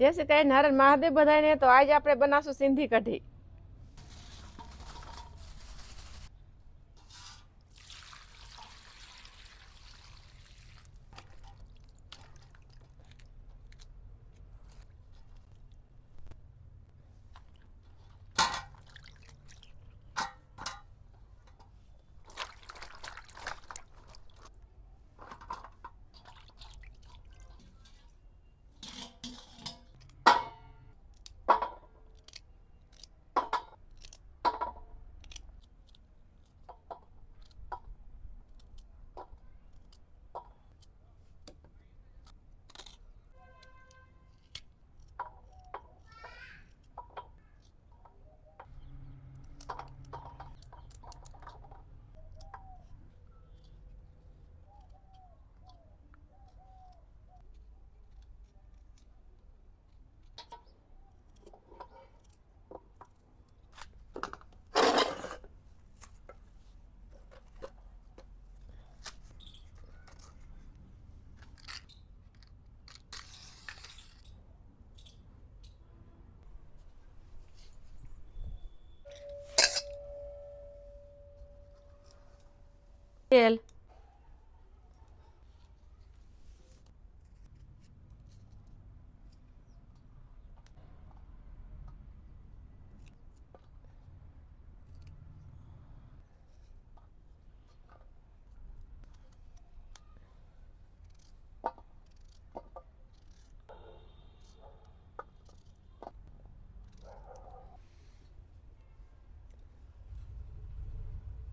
જય શ્રી કૃષ્ણ નારાયણ મહાદેવ બધાને તો આજે આપણે બનાવશું સિંધી કઢી. તેલ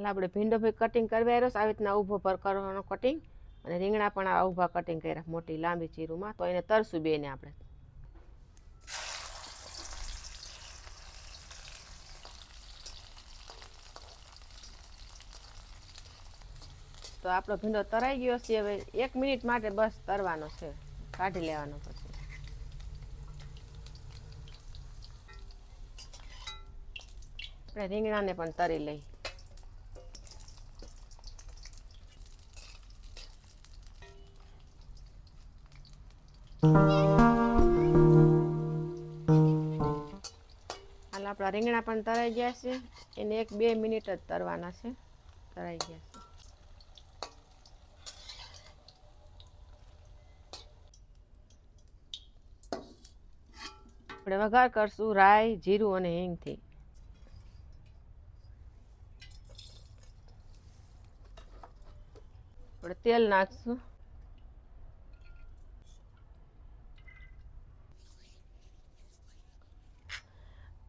એટલે આપણે ભીંડો ભાઈ કટિંગ કરવા આવ્યો આવી રીતના ઊભો પર કરવાનો કટિંગ અને રીંગણા પણ આ ઊભા કટિંગ કર્યા, મોટી લાંબી ચીરુમાં. તો એને તરશું બેને આપણે. તો આપણો ભીંડો તરાઈ ગયો છે. હવે એક મિનિટ માટે બસ તરવાનો છે. કાઢી લેવાનો પછી. આપણે રીંગણાને પણ તરી લઈ. હાલ આપણા રીંગણા પણ તરાઈ ગયા છે. એને એક બે મિનિટ જ તરવાના છે. તરાઈ ગયા છે. આપણે વઘાર કરશું રાઈ, જીરું અને હિંગથી. આપણે તેલ નાખશું.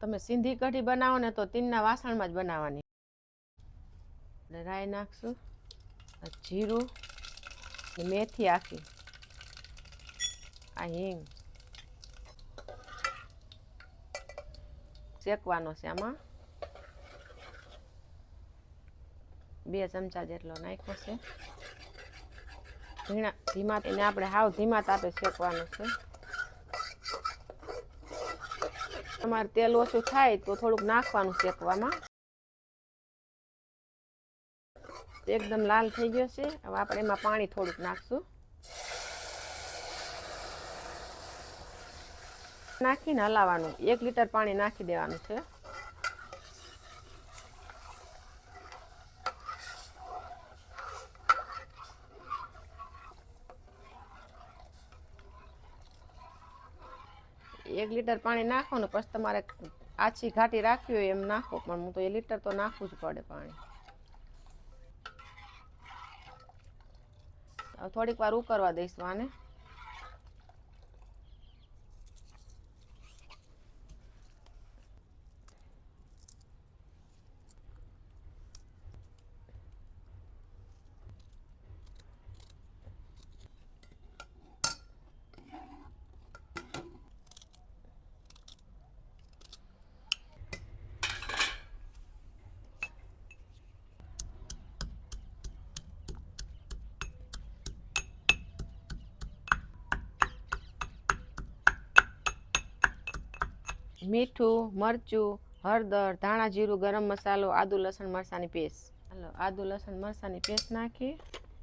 તમે સિંધી કઢી બનાવો ને તો તીનના વાસણમાં જ બનાવવાની. એટલે રાઈ નાખશું જીરું મેથી આખી. આ હિંગ. શેકવાનો છે આમાં. બે ચમચા જેટલો નાખ્યો છે. ઝીણા, ધીમા, એને આપણે હાવ ધીમા તાપે શેકવાનું છે. તમારે તેલ ઓછું થાય તો થોડુંક નાખવાનું શેકવામાં. એકદમ લાલ થઈ ગયો છે. હવે આપણે એમાં પાણી થોડુંક નાખશું. નાખીને હલાવવાનું. એક લીટર પાણી નાખી દેવાનું છે. એક લીટર પાણી નાખવાનું, પછી તમારે આછી ઘાટી રાખવી હોય એમ નાખો, પણ હું તો એ લીટર તો નાખવું જ પડે પાણી. થોડીક વાર ઉકરવા દઈશું આને. મીઠું, મરચું, હળદર, ધાણા જીરું, ગરમ મસાલો, આદુ, લસણ મરચાંની પેસ્ટ. હાલો, આદુ, લસણ મરચાંની પેસ્ટ નાખી,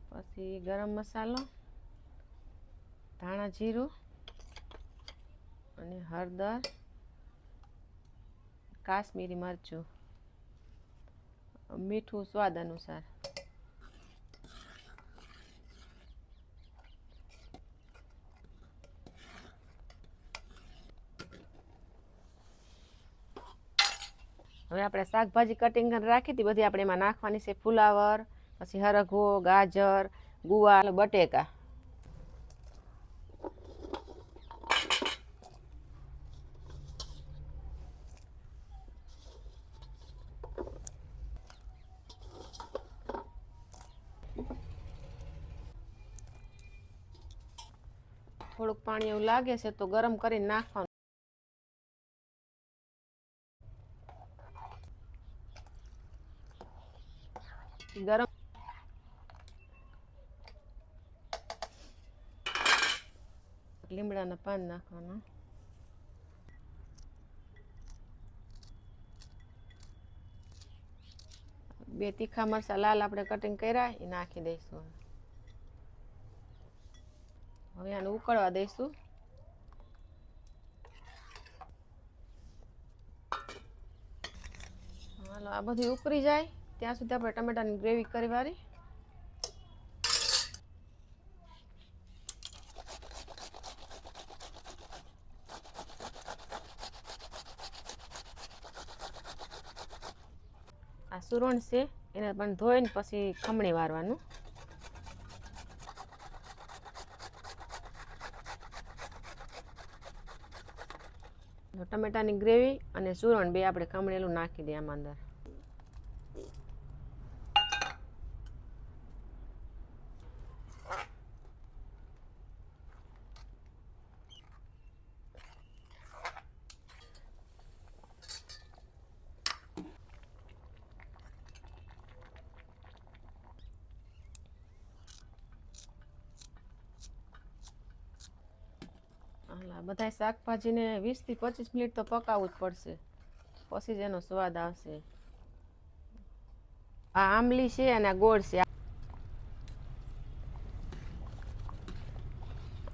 પછી ગરમ મસાલો, ધાણા જીરું અને હળદર, કાશ્મીરી મરચું. મીઠું સ્વાદ અનુસાર. હવે આપણે શાકભાજી કટિંગ કરીને રાખી હતી, બધી આપણે એમાં નાખવાની છે ફુલાવર, પછી હરઘો, ગાજર, ગુવાર બટેકા. થોડુંક પાણી એવું લાગે છે તો ગરમ કરીને નાખવાનું. ગરમ. લીમડાના પાન નાખવાના. બે તીખા મરચા લાલ આપણે કટિંગ કર્યા એ નાખી દઈશું. હવે આને ઉકળવા દઈશું. હાલો, આ બધું ઉકળી જાય. ત્યાં સુધી આપણે ટમેટાની ગ્રેવી કરવાની. આ સુરણ છે, એને પણ ધોઈને પછી ખમણી વારવાનું. ટમેટાની ગ્રેવી અને સુરણ બે આપણે ખમણેલું નાખી દઈએ આમાં અંદર હાલા બધા શાકભાજીને વીસથી પચીસ મિનિટ તો પકાવવું જ પડશે. પછી જ એનો સ્વાદ આવશે. આ આંબલી છે અને આ ગોળ છે.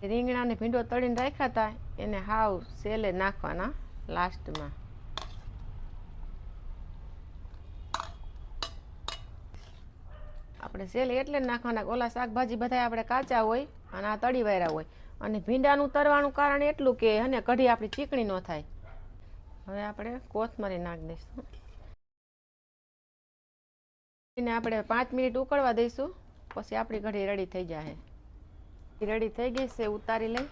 રીંગણા ને ભીંડો તળીને રાખ્યા હતા એને હાવ સેલે નાખવાના લાસ્ટમાં. આપણે સેલ એટલે નાખવાના ઓલા શાકભાજી બધા આપણે કાચા હોય અને આ તળી વાયરા હોય. અને ભીંડાનું તરવાનું કારણ એટલું કે હને કઢી આપણી ચીકણી ન થાય. હવે આપણે કોથમરી નાખી દઈશું. એને આપણે પાંચ મિનિટ ઉકળવા દઈશું. પછી આપણી કઢી રેડી થઈ જાય રેડી થઈ ગઈ છે, ઉતારી લઈ.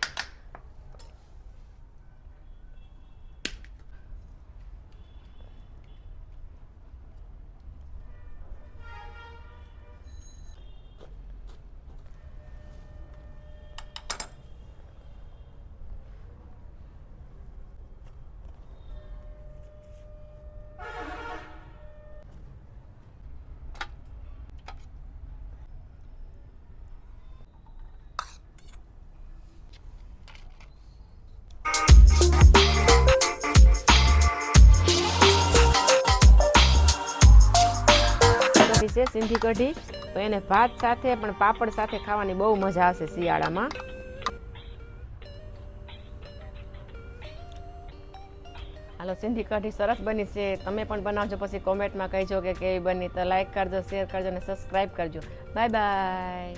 સિંધી કઢી. તો એને ભાત સાથે પણ પાપડ સાથે ખાવાની બહુ મજા આવશે શિયાળામાં. હાલો, સિંધી કઢી સરસ બની છે. તમે પણ બનાવજો, પછી કોમેન્ટમાં કહેજો કે કેવી બની. તો લાઈક કરજો શેર કરજો અને સબસ્ક્રાઈબ કરજો. Bye bye